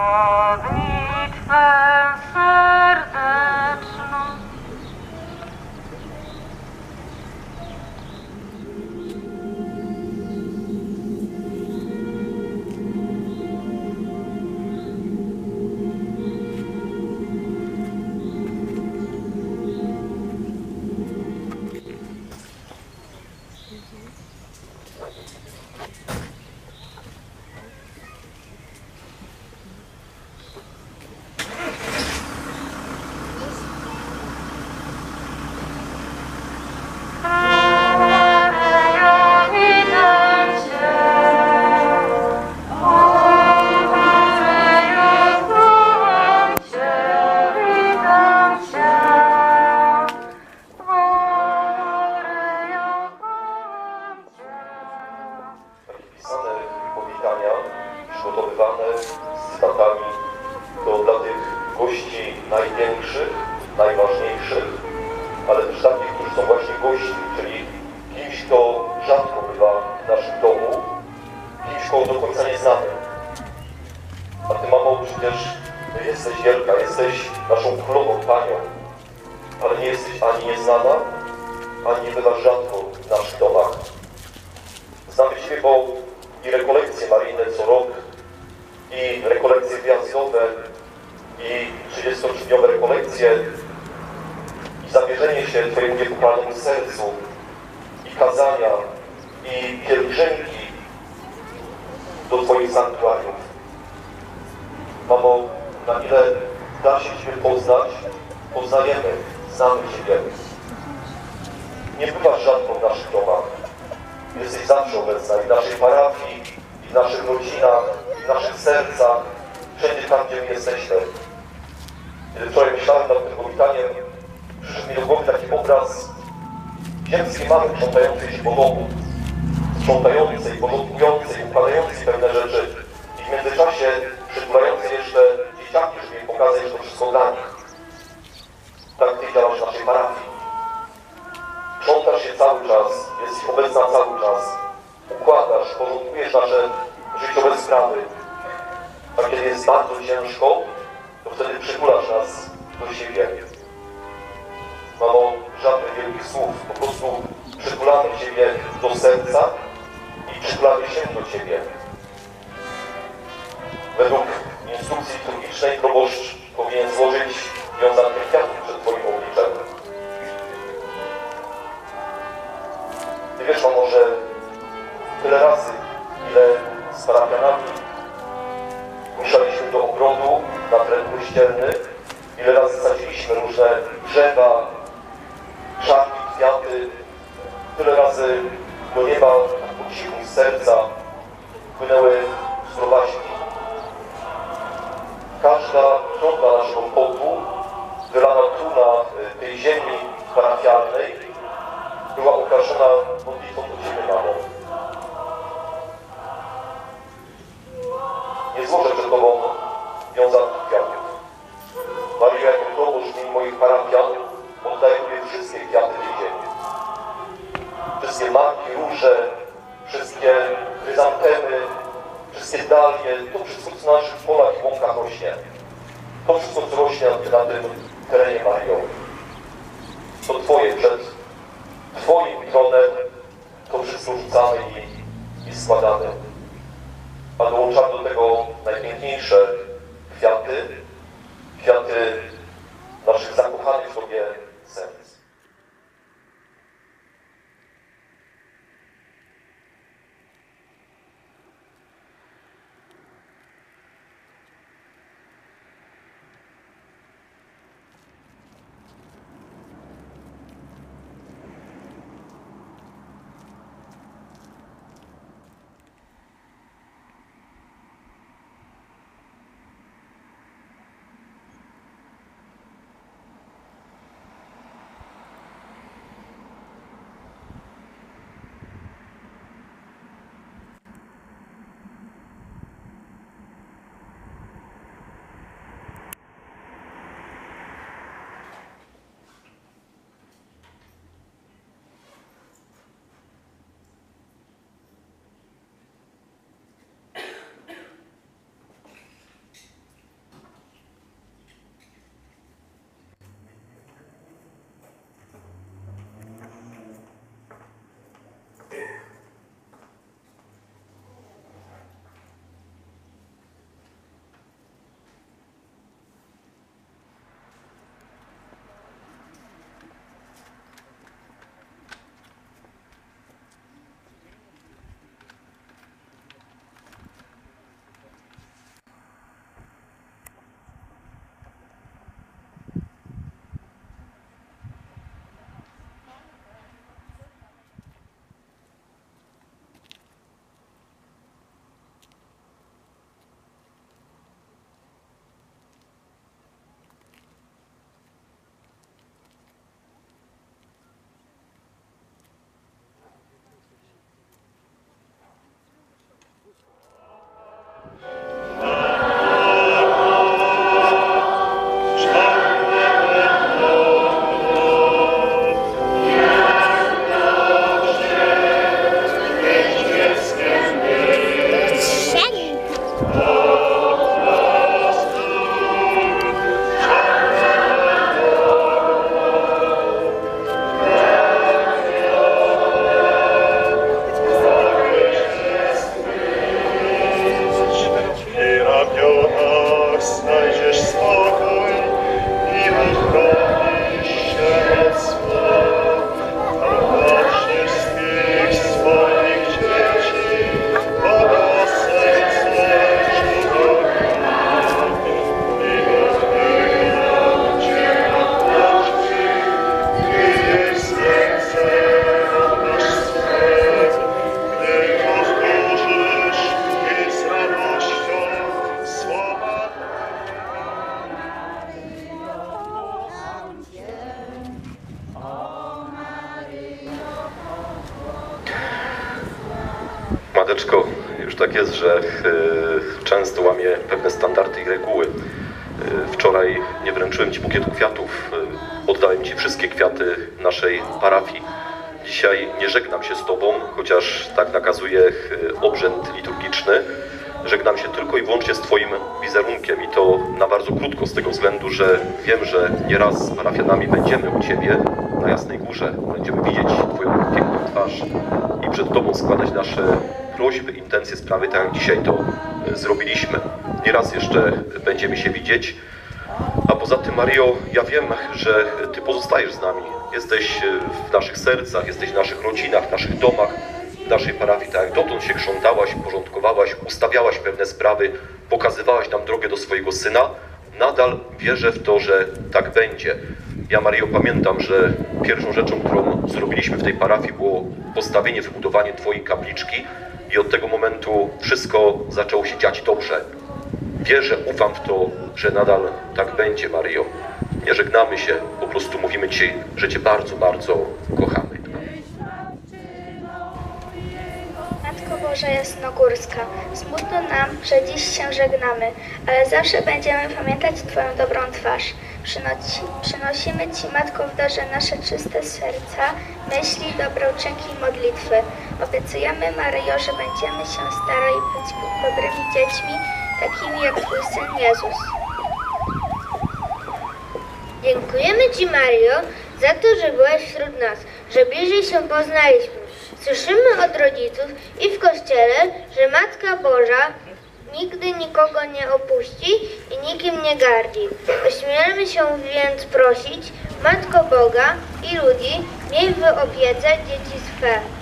Oh. Najważniejszych, ale też takich, którzy są właśnie gośćmi, czyli kimś, kto rzadko bywa w naszym domu, kimś, kogo do końca nie znamy. A Ty, mamo, przecież jesteś wielka, jesteś naszą królową Panią, ale nie jesteś ani nieznana, ani nie bywasz rzadko w naszych domach. Znamy Ciebie, bo i rekolekcje maryjne co rok, i rekolekcje gwiazdowe, i 33-dniowe rekolekcje, zawierzenie się Twojemu niepokolanemu sercu, i kazania, i pielgrzymki do Twoich sanktuariów. Mamo, na ile da się Ciebie poznać, poznajemy, znamy Ciebie. Nie bywasz rzadko w naszych domach. Jesteś zawsze obecna i w naszej parafii, i w naszych rodzinach, i w naszych sercach, wszędzie tam, gdzie my jesteśmy. Kiedy wczoraj myślałem nad tym powitaniem, przyszedł mi do głowy taki obraz ziemskiej mamy sprzątającej się po domu, sprzątającej, porządkującej, układającej pewne rzeczy i w międzyczasie przytulającej jeszcze dzieciaki, żeby im pokazać, że to wszystko dla nich. Słów, po prostu przytulamy Ciebie do serca i przytulamy się do Ciebie. Według instrukcji liturgicznej proboszcz powinien złożyć wiązankę kwiatów przed Twoim obliczem. Ty wiesz, mamo, że tyle razy, ile z parafianami do ogrodu na teren kościelny, ile razy sadziliśmy różne drzewa, tyle razy do nieba z serca płynęły zdrowaśki. Każda kropla naszego potu wylana tu na y, tej ziemi parafialnej była okraszona modlitwą do Ciebie, mamo. Nie złożę przed Tobą wiązanki Rośnie na tym terenie Mario. To Twoje przed Twoim tronem to wszystko rzucamy i, i składamy. A dołączamy do tego najpiękniejsze kwiaty, kwiaty naszych zakochanych w Tobie serc. Madeczko, już tak jest, że e, często łamię pewne standardy i reguły. E, wczoraj nie wręczyłem Ci bukietu kwiatów, e, oddałem Ci wszystkie kwiaty naszej parafii. Dzisiaj nie żegnam się z Tobą, chociaż tak nakazuje obrzęd liturgiczny. Żegnam się tylko i wyłącznie z Twoim wizerunkiem i to na bardzo krótko z tego względu, że wiem, że nieraz z parafianami będziemy u Ciebie na Jasnej Górze. Będziemy widzieć Twoją piękną twarz i przed Tobą składać nasze prośby, intencje, sprawy, tak jak dzisiaj to e, zrobiliśmy. Nieraz jeszcze będziemy się widzieć. A poza tym, Mario, ja wiem, że Ty pozostajesz z nami. Jesteś e, w naszych sercach, jesteś w naszych rodzinach, w naszych domach, w naszej parafii. Tak jak dotąd się krzątałaś, porządkowałaś, ustawiałaś pewne sprawy, pokazywałaś nam drogę do swojego Syna. Nadal wierzę w to, że tak będzie. Ja, Mario, pamiętam, że pierwszą rzeczą, którą zrobiliśmy w tej parafii było postawienie, wybudowanie Twojej kapliczki i od tego momentu wszystko zaczęło się dziać dobrze. Wierzę, ufam w to, że nadal tak będzie, Mario. Nie żegnamy się, po prostu mówimy Ci, że Cię bardzo, bardzo kochamy. Matko Boża Jasnogórska, smutno nam, że dziś się żegnamy, ale zawsze będziemy pamiętać Twoją dobrą twarz. Przynosi, przynosimy Ci, Matko, w darze nasze czyste serca, myśli, dobre uczynki i modlitwy. Obiecujemy, Maryjo, że będziemy się starali być dobrymi dziećmi, takimi jak Twój Syn Jezus. Dziękujemy Ci, Mario, za to, że byłaś wśród nas, że bliżej się poznaliśmy. Słyszymy od rodziców i w kościele, że Matka Boża nigdy nikogo nie opuści i nikim nie gardzi. Ośmielmy się więc prosić, Matko Boga i ludzi, miej w opiece dzieci swe.